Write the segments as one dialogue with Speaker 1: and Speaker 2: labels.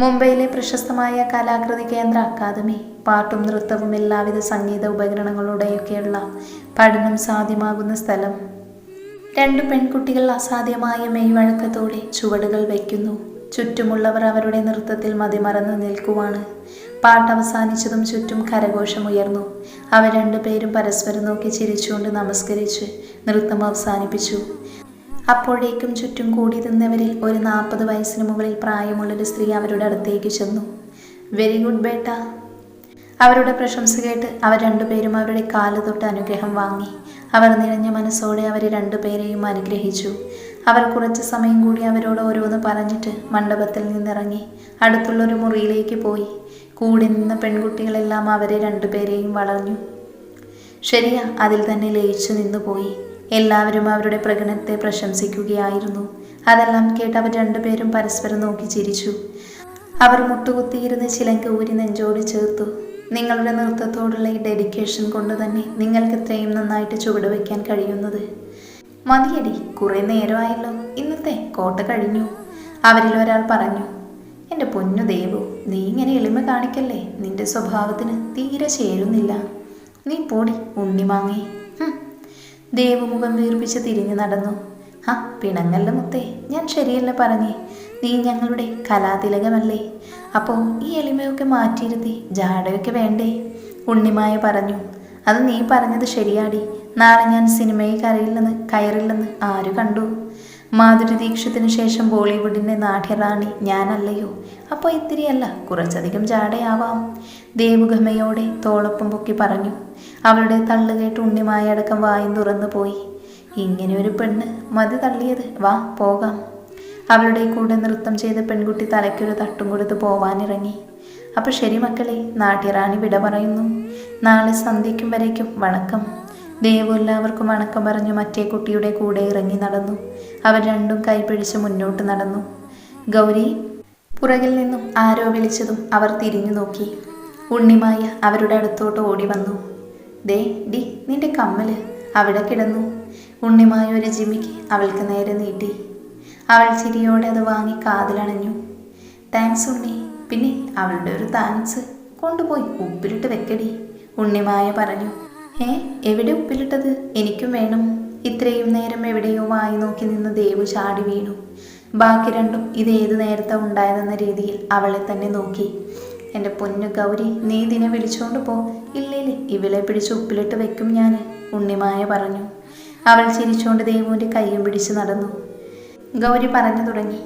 Speaker 1: മുംബൈയിലെ പ്രശസ്തമായ കലാകൃതി കേന്ദ്ര അക്കാദമി. പാട്ടും നൃത്തവും എല്ലാവിധ സംഗീത ഉപകരണങ്ങളുടെയൊക്കെയുള്ള പഠനം സാധ്യമാകുന്ന സ്ഥലം. രണ്ട് പെൺകുട്ടികൾ അസാധ്യമായ മെയ്വഴക്കത്തോടെ ചുവടുകൾ വയ്ക്കുന്നു. ചുറ്റുമുള്ളവർ അവരുടെ നൃത്തത്തിൽ മതിമറന്ന് നിൽക്കുവാണ്. പാട്ട് അവസാനിച്ചതും ചുറ്റും കരഘോഷമുയർന്നു. അവർ രണ്ടുപേരും പരസ്പരം നോക്കി ചിരിച്ചുകൊണ്ട് നമസ്കരിച്ച് നൃത്തം അവസാനിപ്പിച്ചു. അപ്പോഴേക്കും ചുറ്റും കൂടി നിന്നവരിൽ ഒരു നാൽപ്പത് വയസ്സിന് മുകളിൽ പ്രായമുള്ളൊരു സ്ത്രീ അവരുടെ അടുത്തേക്ക് ചെന്നു. വെരി ഗുഡ് ബേട്ട. അവരുടെ പ്രശംസ കേട്ട് അവർ രണ്ടുപേരും അവരുടെ കാൽ തൊട്ട് അനുഗ്രഹം വാങ്ങി. അവർ നിറഞ്ഞ മനസ്സോടെ അവർ രണ്ടുപേരെയും അനുഗ്രഹിച്ചു. അവർ കുറച്ച് സമയം കൂടി അവരോട് ഓരോന്ന് പറഞ്ഞിട്ട് മണ്ഡപത്തിൽ നിന്നിറങ്ങി. അടുത്തുള്ളൊരു മുറിയിലേക്ക് പോയി. കൂടി നിന്ന പെൺകുട്ടികളെല്ലാം അവരെ രണ്ടുപേരെയും വളർന്നു ശരിയാ അതിൽ തന്നെ ലയിച്ചു നിന്നുപോയി. എല്ലാവരും അവരുടെ പ്രകടനത്തെ പ്രശംസിക്കുകയായിരുന്നു. അതെല്ലാം കേട്ട് അവർ രണ്ടുപേരും പരസ്പരം നോക്കി ചിരിച്ചു. അവർ മുട്ടുകുത്തിയിരുന്ന് ചിലങ്ക ഊരി നെഞ്ചോട് ചേർത്തു. നിങ്ങളുടെ നൃത്തത്തോടുള്ള ഈ ഡെഡിക്കേഷൻ കൊണ്ട് തന്നെ നിങ്ങൾക്ക് ഇത്രയും നന്നായിട്ട് ചുവട് വയ്ക്കാൻ കഴിയുന്നത്. മതിയടി കുറെ നേരമായല്ലോ. ഇന്നത്തെ കോട്ട കഴിഞ്ഞു. അവരിൽ ഒരാൾ പറഞ്ഞു എന്റെ പൊന്നു ദേവു നീ ഇങ്ങനെ എളിമ കാണിക്കല്ലേ? നിന്റെ സ്വഭാവത്തിന് തീരെ ചേരുന്നില്ല. നീ പോടി ഉണ്ണിമാങ്ങേ ഹും. ദേവു വീർപ്പിച്ച് തിരിഞ്ഞു നടന്നു. ആ പിണങ്ങല്ല മുത്തേ ഞാൻ ശരിയല്ല പറഞ്ഞേ. നീ ഞങ്ങളുടെ കലാതിലകമല്ലേ? അപ്പോൾ ഈ എളിമയൊക്കെ മാറ്റിയിരുത്തി ജാടയൊക്കെ വേണ്ടേ? ഉണ്ണിമായ പറഞ്ഞു. അത് നീ പറഞ്ഞത് ശരിയാടി. നാളെ ഞാൻ സിനിമയിൽ കരയില്ലെന്ന് കയറില്ലെന്ന് ആര് കണ്ടു? മാധുരി ദീക്ഷത്തിന് ശേഷം ബോളിവുഡിന്റെ നാട്യറാണി ഞാനല്ലയോ? അപ്പോൾ ഇത്തിരിയല്ല കുറച്ചധികം ജാടയാവാം. ദേവുഗമയോടെ തോളൊപ്പം പൊക്കി പറഞ്ഞു. അവളുടെ തള്ളു കേട്ട് ഉണ്ണിമായ അടക്കം വായും തുറന്നു പോയി. ഇങ്ങനെ ഒരു പെണ്ണ് മതി തള്ളിയത്. വാ പോകാം. അവളുടെ കൂടെ നൃത്തം ചെയ്ത പെൺകുട്ടി തലയ്ക്കൊരു തട്ടും കൊടുത്ത് പോവാനിറങ്ങി. അപ്പോൾ ശരി മക്കളെ നാട്ടിറാണി വിട പറയുന്നു. നാളെ സന്ധ്യയ്ക്കും വരയ്ക്കും. വണക്കം. ദേവു എല്ലാവർക്കും വണക്കം പറഞ്ഞു മറ്റേ കുട്ടിയുടെ കൂടെ ഇറങ്ങി നടന്നു. അവർ രണ്ടും കൈപിടിച്ച് മുന്നോട്ട് നടന്നു. ഗൗരി പുറകിൽ നിന്നും ആരോ വിളിച്ചതും അവർ തിരിഞ്ഞു നോക്കി. ഉണ്ണിമായ അവരുടെ അടുത്തോട്ട് ഓടി വന്നു. ദേ ഡി നിന്റെ കമ്മൽ. അവിടെ കിടന്നു. ഉണ്ണിമായ ഒരു ജിമിക്ക് അവൾക്ക് നേരെ നീട്ടി. അവൾ ചിരിയോടെ അത് വാങ്ങി കാതിലണഞ്ഞു. താങ്ക്സ് ഉണ്ണി. പിന്നെ അവളുടെ ഒരു താങ്ക്സ് കൊണ്ടുപോയി ഉപ്പിലിട്ട് വെക്കടി ഉണ്ണിമായ പറഞ്ഞു. ഏ എവിടെ ഉപ്പിലിട്ടത്? എനിക്കും വേണം. ഇത്രയും നേരം എവിടെയോ വായി നോക്കി നിന്ന് ദേവു ചാടി വീണു. ബാക്കി രണ്ടും ഇത് ഏത് നേരത്തെ ഉണ്ടായതെന്ന രീതിയിൽ അവളെ തന്നെ നോക്കി. എന്റെ പൊന്നു ഗൗരി നീ ഇതിനെ വിളിച്ചുകൊണ്ട് പോ. ഇല്ലേ ഇവളെ പിടിച്ച് ഉപ്പിലിട്ട് വെക്കും ഞാൻ ഉണ്ണിമായ പറഞ്ഞു. അവൾ ചിരിച്ചുകൊണ്ട് ദേവുവിന്റെ കൈയും പിടിച്ച് നടന്നു. ഗൗരി പറഞ്ഞു തുടങ്ങി.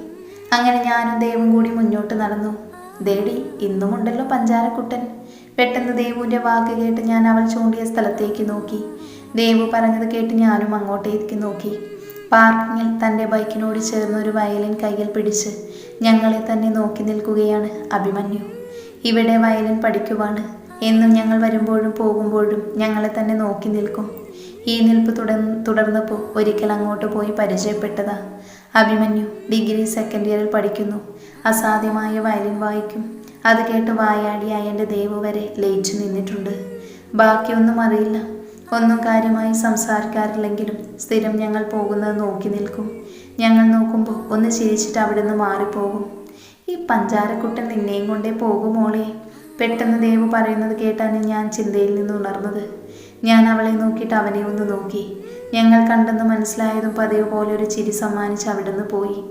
Speaker 1: അങ്ങനെ ഞാനും ദേവും കൂടി മുന്നോട്ട് നടന്നു. ദേടി ഇന്നുമുണ്ടല്ലോ പഞ്ചാരക്കുട്ടൻ. പെട്ടെന്ന് ദേവുവിന്റെ വാക്ക് കേട്ട് ഞാൻ അവൾ ചൂണ്ടിയ സ്ഥലത്തേക്ക് നോക്കി. ദേവു പറഞ്ഞത് കേട്ട് ഞാനും അങ്ങോട്ടേക്ക് നോക്കി. പാർക്കിങ്ങിൽ തന്റെ ബൈക്കിനോട് ചേർന്ന് ഒരു വയലിൻ കയ്യിൽ പിടിച്ച് ഞങ്ങളെ തന്നെ നോക്കി നിൽക്കുകയാണ് അഭിമന്യു. ഇവിടെ വയലിൻ പഠിക്കുവാണ്. എന്നും ഞങ്ങൾ വരുമ്പോഴും പോകുമ്പോഴും ഞങ്ങളെ തന്നെ നോക്കി നിൽക്കും. ഈ നിൽപ്പ് തുടർന്ന് തുടർന്നപ്പോൾ ഒരിക്കൽ അങ്ങോട്ട് പോയി പരിചയപ്പെട്ടതാ. അഭിമന്യു ഡിഗ്രി സെക്കൻഡ് ഇയറിൽ പഠിക്കുന്നു. അസാധ്യമായ വയലിൻ വായിക്കും. അത് കേട്ട് വായാടിയായ എന്റെ ദേവു വരെ ലയിച്ചു നിന്നിട്ടുണ്ട്. ബാക്കിയൊന്നും അറിയില്ല. ഒന്നും കാര്യമായി സംസാരിക്കാറില്ലെങ്കിലും സ്ഥിരം ഞങ്ങൾ പോകുന്നത് നോക്കി നിൽക്കും. ഞങ്ങൾ നോക്കുമ്പോൾ ഒന്ന് ചിരിച്ചിട്ട് അവിടെ നിന്ന് മാറിപ്പോകും. ഈ പഞ്ചാരക്കുട്ടൻ നിന്നെയും കൊണ്ടേ പോകുമോളെ പെട്ടെന്ന് ദേവ് പറയുന്നത് കേട്ടാണ് ഞാൻ ചിന്തയിൽ നിന്ന് ഉണർന്നത്. ഞാൻ അവളെ നോക്കിയിട്ട് അവനെ ഒന്ന് നോക്കി. ഞങ്ങൾ കണ്ടെന്ന് മനസ്സിലായതും പതിവ് പോലെ ഒരു ചിരി സമ്മാനിച്ച് അവിടുന്ന് പോയി.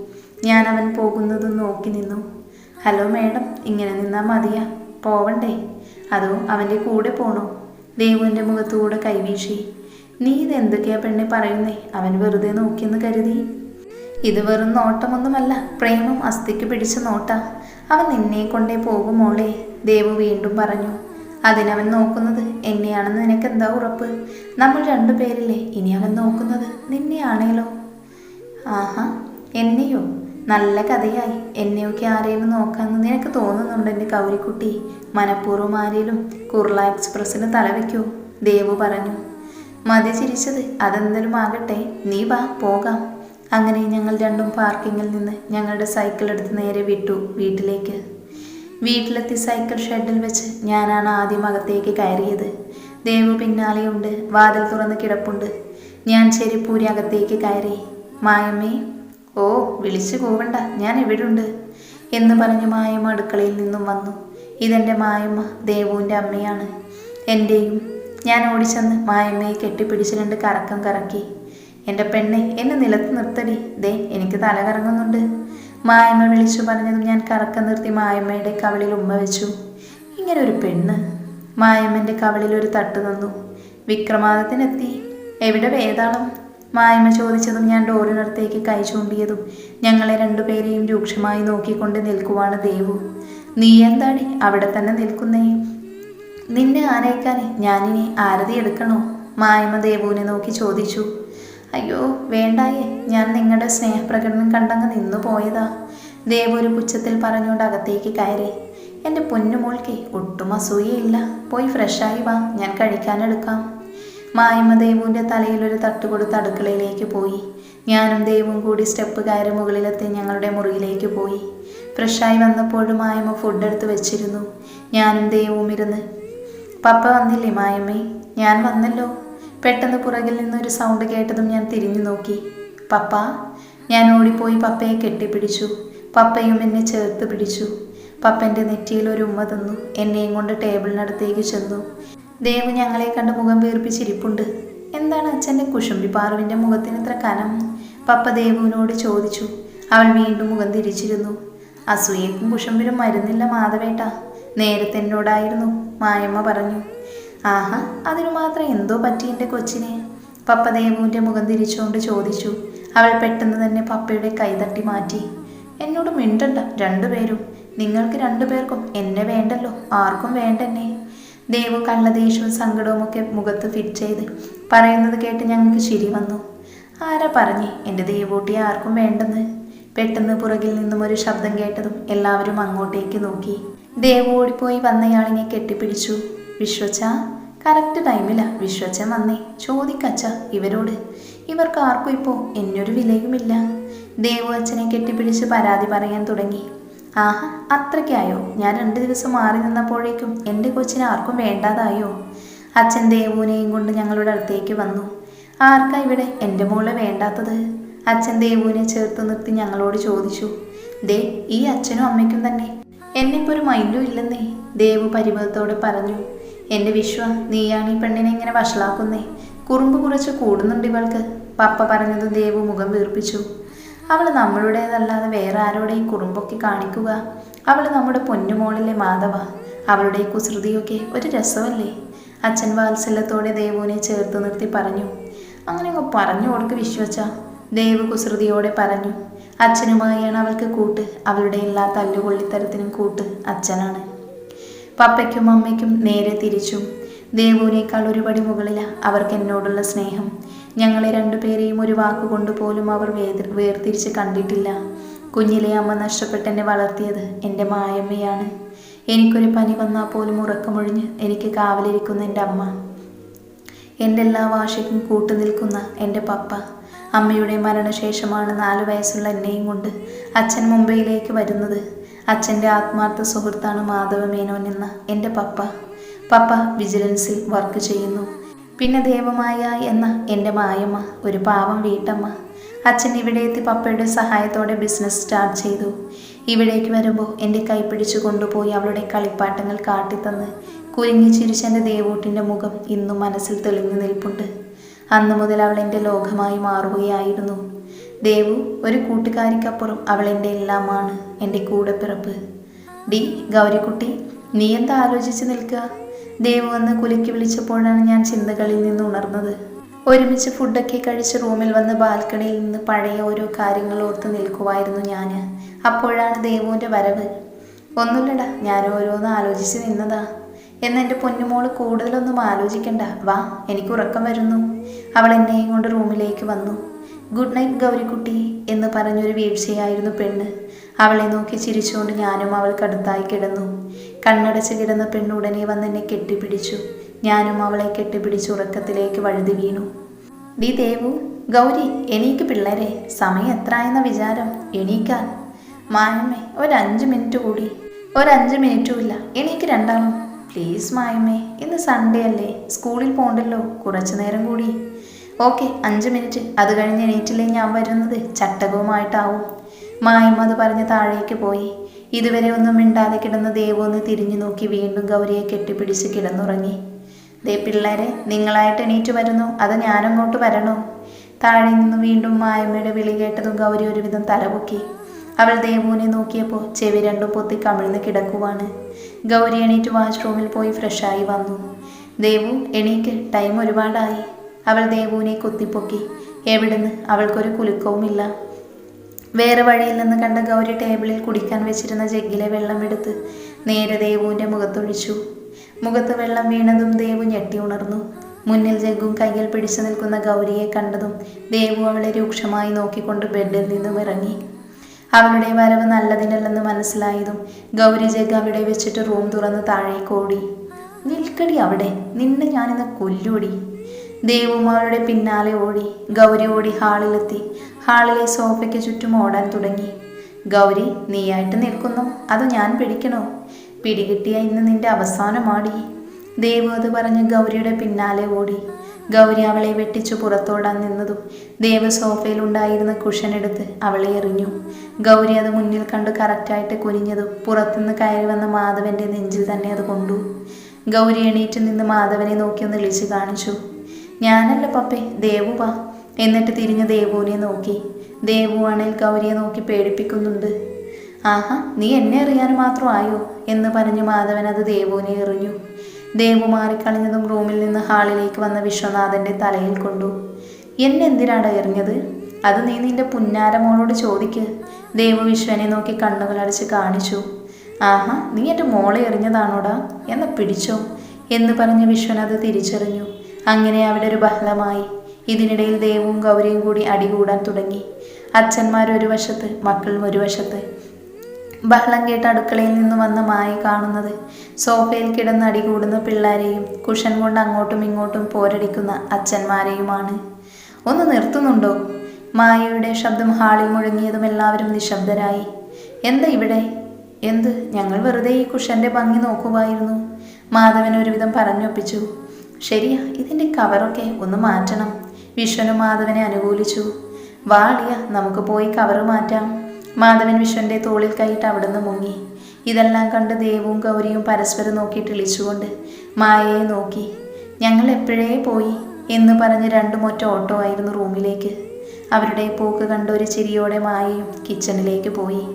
Speaker 1: ഞാൻ അവൻ പോകുന്നതും നോക്കി നിന്നു. ഹലോ മേഡം ഇങ്ങനെ നിന്നാൽ മതിയാ. പോവണ്ടേ? അതോ അവന്റെ കൂടെ പോണോ? ദേവുവിന്റെ മുഖത്തൂടെ കൈവീശി. നീ ഇതെന്തൊക്കെയാ പെണ്ണെ പറയുന്നേ? അവൻ വെറുതെ നോക്കിയെന്ന് കരുതി. ഇത് വെറും നോട്ടമൊന്നുമല്ല. പ്രേമം അസ്ഥിക്ക് പിടിച്ച നോട്ട. അവൻ നിന്നെ കൊണ്ടേ പോകും മോളെ ദേവു വീണ്ടും പറഞ്ഞു. അതിനവൻ നോക്കുന്നത് എന്നെയാണെന്ന് നിനക്ക് എന്താ ഉറപ്പ്? നമ്മൾ രണ്ടു പേരില്ലേ ഇനി അവൻ നോക്കുന്നത് നിന്നെയാണേലോ? ആഹാ എന്നെയോ? നല്ല കഥയായി. എന്നെയൊക്കെ ആരെയും നോക്കാമെന്ന് നിനക്ക് തോന്നുന്നുണ്ട് എന്റെ കൗരിക്കുട്ടി? മനഃപൂർവം ആരേലും കുർള എക്സ്പ്രസ്സിന് തലവെക്കോ ദേവു പറഞ്ഞു. മതി ചിരിച്ചത്. അതെന്തെങ്കിലും ആകട്ടെ. നീ വാ പോകാം. അങ്ങനെ ഞങ്ങൾ രണ്ടും പാർക്കിങ്ങിൽ നിന്ന് ഞങ്ങളുടെ സൈക്കിൾ എടുത്ത് നേരെ വിട്ടു വീട്ടിലേക്ക്. വീട്ടിലെത്തി സൈക്കിൾ ഷെഡിൽ വെച്ച് ഞാനാണ് ആദ്യം അകത്തേക്ക് കയറിയത്. ദേവ് പിന്നാലെയുണ്ട് വാതിൽ തുറന്ന് കിടപ്പുണ്ട്. ഞാൻ ചെരിപ്പൂരി അകത്തേക്ക് കയറി മായമ്മേ ഓ വിളിച്ചു പോവണ്ട ഞാൻ എവിടുണ്ട് എന്ന് പറഞ്ഞ് മായമ്മ അടുക്കളയിൽ നിന്നും വന്നു. ഇതെന്റെ മായമ്മ ദേവുവിന്റെ അമ്മയാണ്. എന്റെയും ഞാൻ ഓടിച്ചെന്ന് മായമ്മയെ കെട്ടിപ്പിടിച്ച് രണ്ട് കറക്കം കറക്കി. എന്റെ പെണ്ണെ എന്നെ നിലത്ത് നിർത്തടി. ദേ എനിക്ക് തല കറങ്ങുന്നുണ്ട് മായമ്മ വിളിച്ചു പറഞ്ഞതും ഞാൻ കറക്കം നിർത്തി മായമ്മയുടെ കവളിൽ ഉമ്മ വെച്ചു. ഇങ്ങനെ ഒരു പെണ്ണ്. മായമ്മന്റെ കവളിൽ ഒരു തട്ട് തന്നു വിക്രമാദത്തിനെത്തി എവിടെ വേതാളം? മായമ്മ ചോദിച്ചതും ഞാൻ ഡോറിനടുത്തേക്ക് കൈ ചൂണ്ടിയതും ഞങ്ങളെ രണ്ടുപേരെയും രൂക്ഷമായി നോക്കിക്കൊണ്ട് നിൽക്കുവാണ് ദേവു. നീ എന്താടി അവിടെ തന്നെ നിൽക്കുന്നേ? നിന്നെ ആനയിക്കാനേ ഞാനിനി ആരതി എടുക്കണോ? മായമ്മ ദേവുവിനെ നോക്കി ചോദിച്ചു. അയ്യോ വേണ്ടായേ. ഞാൻ നിങ്ങളുടെ സ്നേഹപ്രകടനം കണ്ടങ്ങ് നിന്നു പോയതാ. ദേവ് ഒരു പുച്ഛത്തിൽ പറഞ്ഞുകൊണ്ട് അകത്തേക്ക് കയറി. എന്റെ പൊന്നുമോൾക്ക് ഒട്ടും അസൂയയില്ല. പോയി ഫ്രഷായി വാ. ഞാൻ കഴിക്കാനെടുക്കാം മായമ്മ ദേവുവിന്റെ തലയിൽ ഒരു തട്ട് കൊടുത്ത് അടുക്കളയിലേക്ക് പോയി. ഞാനും ദേവും കൂടി സ്റ്റെപ്പ് കയറി മുകളിലെത്തി ഞങ്ങളുടെ മുറിയിലേക്ക് പോയി. ഫ്രഷായി വന്നപ്പോഴും മായമ്മ ഫുഡ് എടുത്ത് വെച്ചിരുന്നു. ഞാനും ദേവും ഇരുന്ന് പപ്പ വന്നില്ലേ മായമ്മേ ഞാൻ വന്നല്ലോ. പെട്ടെന്ന് പുറകിൽ നിന്നൊരു സൗണ്ട് കേട്ടതും ഞാൻ തിരിഞ്ഞു നോക്കി. പപ്പ ഞാൻ ഓടിപ്പോയി പപ്പയെ കെട്ടിപ്പിടിച്ചു. പപ്പയും എന്നെ ചേർത്ത് പിടിച്ചു. പപ്പന്റെ നെറ്റിയിൽ ഒരു ഉമ്മ തന്നു. എന്നെയും കൊണ്ട് ടേബിളിനടുത്തേക്ക് ചെന്നു. ദേവ് ഞങ്ങളെ കണ്ട് മുഖം വീർപ്പിച്ചിരിപ്പുണ്ട്. എന്താണ് അച്ഛന്റെ കുശുമ്പി പാറുവിന്റെ മുഖത്തിന് ഇത്ര കനം? പപ്പ ദേവുവിനോട് ചോദിച്ചു. അവൾ വീണ്ടും മുഖം തിരിച്ചിരുന്നു. അസൂയക്കും കുഷുമ്പിനും മരുന്നില്ല മാധവേട്ട. നേരത്തെ എന്നോടായിരുന്നു മായമ്മ പറഞ്ഞു. ആഹാ അതിനു മാത്രം എന്തോ പറ്റി എന്റെ കൊച്ചിനെ? പപ്പ ദേവുവിന്റെ മുഖം തിരിച്ചുകൊണ്ട് ചോദിച്ചു. അവൾ പെട്ടെന്ന് തന്നെ പപ്പയുടെ കൈതട്ടി മാറ്റി. എന്നോട് മിണ്ടണ്ട രണ്ടുപേരും. നിങ്ങൾക്ക് രണ്ടുപേർക്കും എന്നെ വേണ്ടല്ലോ ആർക്കും വേണ്ടെന്നെ. ദേവു കള്ളദേഷ്യവും സങ്കടവും ഒക്കെ മുഖത്ത് ഫിറ്റ് ചെയ്ത് പറയുന്നത് കേട്ട് ഞങ്ങൾക്ക് ശരി വന്നു. ആരാ പറഞ്ഞേ എന്റെ ദേവൂട്ടിയെ ആർക്കും വേണ്ടെന്ന്? പെട്ടെന്ന് പുറകിൽ നിന്നും ഒരു ശബ്ദം കേട്ടതും എല്ലാവരും അങ്ങോട്ടേക്ക് നോക്കി. ദേവു ഓടിപ്പോയി വന്നയാളിനെ കെട്ടിപ്പിടിച്ചു. വിശ്വച്ച? കറക്റ്റ് ടൈമിലാ വിശ്വച്ചൻ വന്നേ. ചോദിക്കച്ച ഇവരോട്. ഇവർക്ക് ആർക്കും ഇപ്പോൾ എന്നൊരു വിലയുമില്ല. ദേവു അച്ഛനെ കെട്ടിപ്പിടിച്ച് പരാതി പറയാൻ തുടങ്ങി. ആഹാ അത്രയ്ക്കായോ? ഞാൻ രണ്ട് ദിവസം മാറി നിന്നപ്പോഴേക്കും എന്റെ കൊച്ചിനെ ആർക്കും വേണ്ടാതായോ? അച്ഛൻ ദേവുവിനെയും കൊണ്ട് ഞങ്ങളുടെ അടുത്തേക്ക് വന്നു. ആർക്കാ ഇവിടെ എന്റെ മോളെ വേണ്ടാത്തത്? അച്ഛൻ ദേവുവിനെ ചേർത്ത് നിർത്തി ഞങ്ങളോട് ചോദിച്ചു. ദേ ഈ അച്ഛനും അമ്മയ്ക്കും തന്നെ. എന്നിപ്പോൾ ഒരു മൈൻഡും ഇല്ലെന്നേ. ദേവു പരിഭവത്തോടെ പറഞ്ഞു. എന്റെ വിശ്വ നീയാണ് ഈ പെണ്ണിനെ ഇങ്ങനെ വഷളാക്കുന്നേ? കുറുമ്പ് കുറച്ച് കൂടുന്നുണ്ട് ഇവൾക്ക്. പപ്പ പറഞ്ഞത് ദേവു മുഖം വീർപ്പിച്ചു. അവൾ നമ്മളുടേതല്ലാതെ വേറെ ആരോടെ ഈ കുറുമ്പൊക്കെ കാണിക്കുക? അവൾ നമ്മുടെ പൊന്നുമോളിലെ മാധവ. അവളുടെ ഈ കുസൃതിയൊക്കെ ഒരു രസമല്ലേ? അച്ഛൻ വാത്സല്യത്തോടെ ദേവുവിനെ ചേർത്ത് നിർത്തി പറഞ്ഞു. അങ്ങനെ അങ്ങ് പറഞ്ഞു കൊടുക്ക് വിശ്വച്ച. ദേവ് കുസൃതിയോടെ പറഞ്ഞു. അച്ഛനുമായാണ് അവൾക്ക് കൂട്ട്. അവളുടെ എല്ലാ തല്ലുകൊള്ളിത്തരത്തിനും കൂട്ട് അച്ഛനാണ്. പപ്പയ്ക്കും അമ്മയ്ക്കും നേരെ തിരിച്ചും. ദേവുവിനേക്കാൾ ഒരുപടി മുകളില അവർക്ക് എന്നോടുള്ള സ്നേഹം. ഞങ്ങളെ രണ്ടുപേരെയും ഒരു വാക്കുകൊണ്ട് പോലും അവർ വേർതിരിച്ച് കണ്ടിട്ടില്ല. കുഞ്ഞിലെ അമ്മ നഷ്ടപ്പെട്ട് എന്നെ വളർത്തിയത് എന്റെ മായമ്മയാണ്. എനിക്കൊരു പനി വന്നാൽ പോലും ഉറക്കമൊഴിഞ്ഞ് എനിക്ക് കാവലിരിക്കുന്ന എന്റെ അമ്മ. എന്റെ എല്ലാ വാശിക്കും കൂട്ടുനിൽക്കുന്ന എന്റെ പപ്പ. അമ്മയുടെ മരണശേഷമാണ് നാലു വയസ്സുള്ള എന്നെയും കൊണ്ട് അച്ഛൻ മുംബൈയിലേക്ക് വരുന്നത്. അച്ഛന്റെ ആത്മാർത്ഥ സുഹൃത്താണ് മാധവ മേനോൻ എന്ന എന്റെ പപ്പ. പപ്പ വിജിലൻസിൽ വർക്ക് ചെയ്യുന്നു. പിന്നെ ദേവമായ എന്ന എന്റെ മായമ്മ ഒരു പാവം വീട്ടമ്മ. അച്ഛൻ ഇവിടെ എത്തി പപ്പയുടെ സഹായത്തോടെ ബിസിനസ് സ്റ്റാർട്ട് ചെയ്തു. ഇവിടേക്ക് വരുമ്പോൾ എന്റെ കൈ പിടിച്ചു കൊണ്ടുപോയി അവളുടെ കളിപ്പാട്ടങ്ങൾ കാട്ടിത്തന്ന് ചിരിച്ച ചിരിച്ചെന്റെ ദേവൂട്ടിന്റെ മുഖം ഇന്നും മനസ്സിൽ തെളിഞ്ഞു നിൽപ്പുണ്ട്. അന്നു മുതൽ അവൾ എന്റെ ലോകമായി മാറുകയായിരുന്നു. ദേവു ഒരു കൂട്ടുകാരിക്കപ്പുറം അവൾ എന്റെ എല്ലാമാണ് എന്റെ കൂടെപ്പിറപ്പ്. ഡി ഗൗരിക്കുട്ടി നീ എന്താ ആലോചിച്ച് നിൽക്കുക? ദേവു വന്ന് കുലുക്കി വിളിച്ചപ്പോഴാണ് ഞാൻ ചിന്തകളിൽ നിന്ന് ഉണർന്നത്. ഒരുമിച്ച് ഫുഡൊക്കെ കഴിച്ച് റൂമിൽ വന്ന് ബാൽക്കണിയിൽ നിന്ന് പഴയ ഓരോ കാര്യങ്ങൾ ഓർത്ത് നിൽക്കുമായിരുന്നു ഞാൻ അപ്പോഴാണ് ദേവുവിന്റെ വരവ്. ഒന്നുമില്ലടാ ഞാൻ ഓരോന്ന് ആലോചിച്ച് നിന്നതാ. എന്നെന്റെ പൊന്നുമോൾ കൂടുതലൊന്നും ആലോചിക്കണ്ട. വാ എനിക്ക് ഉറക്കം വരുന്നു. അവൾ എന്നെയും കൊണ്ട് റൂമിലേക്ക് വന്നു. ഗുഡ് നൈറ്റ് ഗൗരിക്കുട്ടി എന്ന് പറഞ്ഞൊരു വീഴ്ചയായിരുന്നു പെണ്ണ്. അവളെ നോക്കി ചിരിച്ചുകൊണ്ട് ഞാനും അവൾക്കടുത്തായി കിടന്നു. കണ്ണടച്ച് കിടന്ന പെണ്ണ് ഉടനെ വന്ന് എന്നെ കെട്ടിപ്പിടിച്ചു. ഞാനും അവളെ കെട്ടിപ്പിടിച്ച് ഉറക്കത്തിലേക്ക് വഴുതി വീണു. ഡി ദേവു ഗൗരി എനിക്ക് പിള്ളേരെ. സമയം എത്ര എന്ന വിചാരം. എണീക്കാൻ. മായമ്മേ ഒരഞ്ച് മിനിറ്റ് കൂടി. ഒരഞ്ച് മിനിറ്റും ഇല്ല. എണീക്ക് രണ്ടാളും. പ്ലീസ് മായമ്മേ ഇന്ന് സൺഡേ അല്ലേ. സ്കൂളിൽ പോകണ്ടല്ലോ കുറച്ചു നേരം കൂടി. ഓക്കെ അഞ്ച് മിനിറ്റ്. അത് കഴിഞ്ഞ് എണീറ്റില്ലേ ഞാൻ വരുന്നത്. ചട്ടകവുമായിട്ടാവും. മായും അത് പറഞ്ഞ് താഴേക്ക് പോയി. ഇതുവരെ ഒന്നും മിണ്ടാതെ കിടന്ന ദേവു തിരിഞ്ഞു നോക്കി വീണ്ടും ഗൗരിയെ കെട്ടിപ്പിടിച്ച് കിടന്നുറങ്ങി. ദേ പിള്ളേരെ നിങ്ങളായിട്ട് എണീറ്റ് വരുന്നു. അത് ഞാനങ്ങോട്ട് വരണോ? താഴെ നിന്ന് വീണ്ടും മായമ്മയുടെ വിളി കേട്ടതും ഗൗരി ഒരുവിധം തലപൊക്കി. അവൾ ദേവുവിനെ നോക്കിയപ്പോൾ ചെവി രണ്ടും പൊത്തി കമിഴ്ന്ന് കിടക്കുവാണ്. ഗൗരി എണീറ്റ് വാഷ്റൂമിൽ പോയി ഫ്രഷായി വന്നു. ദേവു എണീക്ക്. ടൈം ഒരുപാടായി. അവൾ ദേവുവിനെ കുത്തിപ്പൊക്കി. എവിടുന്ന്? അവൾക്കൊരു കുലുക്കവുമില്ല. വേറെ വഴിയിൽ നിന്ന് കണ്ട ഗൗരി ടേബിളിൽ കുടിക്കാൻ വെച്ചിരുന്ന ജഗ്ഗിലെ വെള്ളം എടുത്ത് നേരെ ദേവുവിന്റെ മുഖത്തൊഴിച്ചു. മുഖത്ത് വെള്ളം വീണതും ദേവു ഞെട്ടി ഉണർന്നു. മുന്നിൽ ജഗ്ഗും കയ്യിൽ പിടിച്ചു നിൽക്കുന്ന ഗൗരിയെ കണ്ടതും ദേവു അവളെ രൂക്ഷമായി നോക്കിക്കൊണ്ട് ബെഡിൽ നിന്നും ഇറങ്ങി. അവളുടെ വരവ് നല്ലതിനല്ലെന്ന് മനസ്സിലായതും ഗൗരി ജഗ് അവിടെ വെച്ചിട്ട് റൂം തുറന്ന് താഴേക്കോടി നിൽക്കടി അവിടെ. നിന്നെ ഞാനിന്ന് കൊല്ലൂടി ദേവും അവളുടെ പിന്നാലെ ഓടി ഗൗരി ഓടി ഹാളിലെത്തി. ഹാളിലെ സോഫയ്ക്ക് ചുറ്റും ഓടാൻ തുടങ്ങി. ഗൗരി നീയായിട്ട് നിൽക്കുന്നു. അത് ഞാൻ പിടിക്കണോ? പിടികിട്ടിയ ഇന്ന് നിന്റെ അവസാനമാടി ദേവു അത് പറഞ്ഞ് ഗൗരിയുടെ പിന്നാലെ ഓടി. ഗൗരി അവളെ വെട്ടിച്ചു പുറത്തോടാൻ നിന്നതും ദേവ് സോഫയിൽ ഉണ്ടായിരുന്ന എടുത്ത് അവളെ എറിഞ്ഞു. ഗൗരി അത് മുന്നിൽ കണ്ട് കറക്റ്റായിട്ട് കുനിഞ്ഞതും പുറത്തുനിന്ന് കയറി വന്ന മാധവന്റെ നെഞ്ചിൽ തന്നെ അത് കൊണ്ടു. ഗൗരി എണീറ്റ് നിന്ന് മാധവനെ നോക്കി ഒന്ന് ഇളിച്ചു കാണിച്ചു. ഞാനല്ല പപ്പേ ദേവു വാ. എന്നിട്ട് തിരിഞ്ഞ് ദേവുവിനെ നോക്കി. ദേവു ആണെങ്കിൽ ഗൗരിയെ നോക്കി പേടിപ്പിക്കുന്നുണ്ട്. ആഹാ നീ എന്നെ അറിയാൻ മാത്രം ആയോ? എന്ന് പറഞ്ഞ് മാധവൻ അത് ദേവുവിനെ എറിഞ്ഞു. ദേവു മാറിക്കളഞ്ഞതും റൂമിൽ നിന്ന് ഹാളിലേക്ക് വന്ന വിശ്വനാഥന്റെ തലയിൽ കൊണ്ടു. എന്നെ എന്തിനാണ് എറിഞ്ഞത്? അത് നീ നിന്റെ പുന്നാരമോളോട് ചോദിക്ക്. ദേവു വിശ്വനെ നോക്കി കണ്ണുകൾ അടച്ച് കാണിച്ചു. ആഹാ നീ എന്റെ മോളെ എറിഞ്ഞതാണോടാ? എന്ന് പിടിച്ചോ? എന്ന് പറഞ്ഞ് വിശ്വൻ അത് തിരിച്ചറിഞ്ഞു. അങ്ങനെ അവിടെ ഒരു ബഹളമായി. ഇതിനിടയിൽ ദേവും ഗൗരിയും കൂടി അടികൂടാൻ തുടങ്ങി. അച്ഛന്മാർ ഒരു വശത്ത് മക്കളും ഒരു വശത്ത്. ബഹളം കേട്ട് അടുക്കളയിൽ നിന്ന് വന്ന മായ കാണുന്നത്. സോഫയിൽ കിടന്ന് അടികൂടുന്ന പിള്ളേരെയും കുഷൻ കൊണ്ട് അങ്ങോട്ടും ഇങ്ങോട്ടും പോരടിക്കുന്ന അച്ഛന്മാരെയുമാണ്. ഒന്ന് നിർത്തുന്നുണ്ടോ? മായയുടെ ശബ്ദം ഹാളിൽ മുഴങ്ങിയതും എല്ലാവരും നിശബ്ദരായി. എന്താ ഇവിടെ? എന്ത്? ഞങ്ങൾ വെറുതെ ഈ കുഷന്റെ ഭംഗി നോക്കുമായിരുന്നു മാധവൻ ഒരുവിധം പറഞ്ഞൊപ്പിച്ചു. ശരിയാ ഇതിന്റെ കവറൊക്കെ ഒന്ന് മാറ്റണം. വിശ്വനും മാധവനെ അനുകൂലിച്ചു. വാളിയ നമുക്ക് പോയി കവർ മാറ്റാം. മാധവൻ വിശ്വന്റെ തോളിൽ കൈയിട്ട് അവിടുന്ന് മുങ്ങി. ഇതെല്ലാം കണ്ട് ദേവും ഗൗരിയും പരസ്പരം നോക്കി ഇളിച്ചുകൊണ്ട് മായയെ നോക്കി. ഞങ്ങൾ എപ്പോഴേ പോയി എന്ന് പറഞ്ഞ് രണ്ടും ഒറ്റ ഓട്ടോ ആയിരുന്നു റൂമിലേക്ക്. അവരുടെ പോക്ക് കണ്ട ഒരു ചിരിയോടെ മായയും കിച്ചണിലേക്ക് പോയി.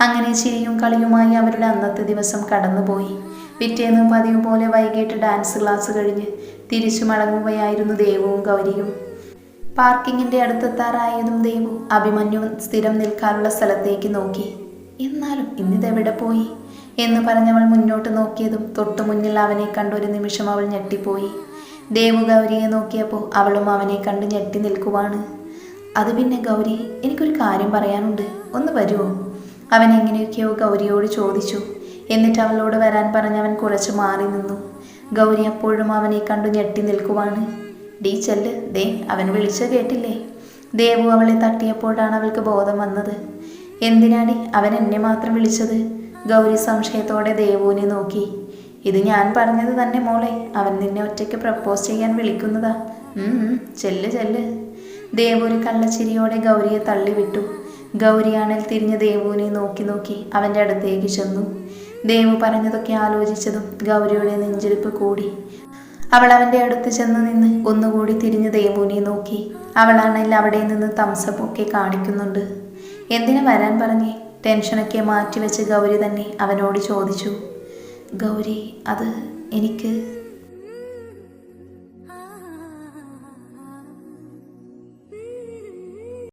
Speaker 1: അങ്ങനെ ചിരിയും കളിയുമായി അവരുടെ അന്നത്തെ ദിവസം കടന്നുപോയി. പിറ്റേന്ന് പതിവ് പോലെ വൈകിട്ട് ഡാൻസ് ക്ലാസ് കഴിഞ്ഞ് തിരിച്ചു മടങ്ങുകയായിരുന്നു ദേവവും ഗൗരിയും. പാർക്കിങ്ങിന്റെ അടുത്തെത്താറായതും ദേവു അഭിമന്യു സ്ഥിരം നിൽക്കാനുള്ള സ്ഥലത്തേക്ക് നോക്കി. എന്നാലും ഇന്നിതെവിടെ പോയി? എന്ന് പറഞ്ഞവൾ മുന്നോട്ട് നോക്കിയതും തൊട്ടു മുന്നിൽ അവനെ കണ്ട് ഒരു നിമിഷം അവൾ ഞെട്ടിപ്പോയി. ദേവു ഗൗരിയെ നോക്കിയപ്പോൾ അവളും അവനെ കണ്ട് ഞെട്ടി നിൽക്കുവാണ്. അത് പിന്നെ ഗൗരി എനിക്കൊരു കാര്യം പറയാനുണ്ട്. ഒന്ന് വരുമോ അവൻ എങ്ങനെയൊക്കെയോ ഗൗരിയോട് ചോദിച്ചു. എന്നിട്ട് അവളോട് വരാൻ പറഞ്ഞവൻ കുറച്ച് മാറി നിന്നു. ഗൗരി അപ്പോഴും അവനെ കണ്ടു ഞെട്ടി നിൽക്കുവാണ്. ഡീ ചെല്ല് ദേ അവൻ വിളിച്ച കേട്ടില്ലേ? ദേവു അവളെ തട്ടിയപ്പോഴാണ് അവൾക്ക് ബോധം വന്നത്. എന്തിനാടി അവൻ എന്നെ മാത്രം വിളിച്ചത്? ഗൗരി സംശയത്തോടെ ദേവുവിനെ നോക്കി. ഇത് ഞാൻ പറഞ്ഞത് തന്നെ മോളെ അവൻ നിന്നെ ഒറ്റയ്ക്ക് പ്രപ്പോസ് ചെയ്യാൻ വിളിക്കുന്നതാ. ചെല്ല് ചെല്ല്. ദേവു ഒരു കള്ളച്ചിരിയോടെ ഗൗരിയെ തള്ളിവിട്ടു. ഗൗരിയാണിൽ തിരിഞ്ഞ് ദേവുവിനെ നോക്കി നോക്കി അവന്റെ അടുത്തേക്ക് ചെന്നു. ദേവു പറഞ്ഞതൊക്കെ ആലോചിച്ചതും ഗൗരിയുടെ നെഞ്ചിരിപ്പ് കൂടി. അവൾ അവന്റെ അടുത്ത് ചെന്ന് നിന്ന് ഒന്നുകൂടി തിരിഞ്ഞ് ദേവുവിനെ നോക്കി. അവളാണെങ്കിൽ അവിടെ നിന്ന് തംസപ്പൊക്കെ കാണിക്കുന്നുണ്ട്. എന്തിനു വരാൻ പറഞ്ഞേ? ടെൻഷനൊക്കെ മാറ്റിവെച്ച് ഗൗരി തന്നെ അവനോട് ചോദിച്ചു. ഗൗരി അത് എനിക്ക്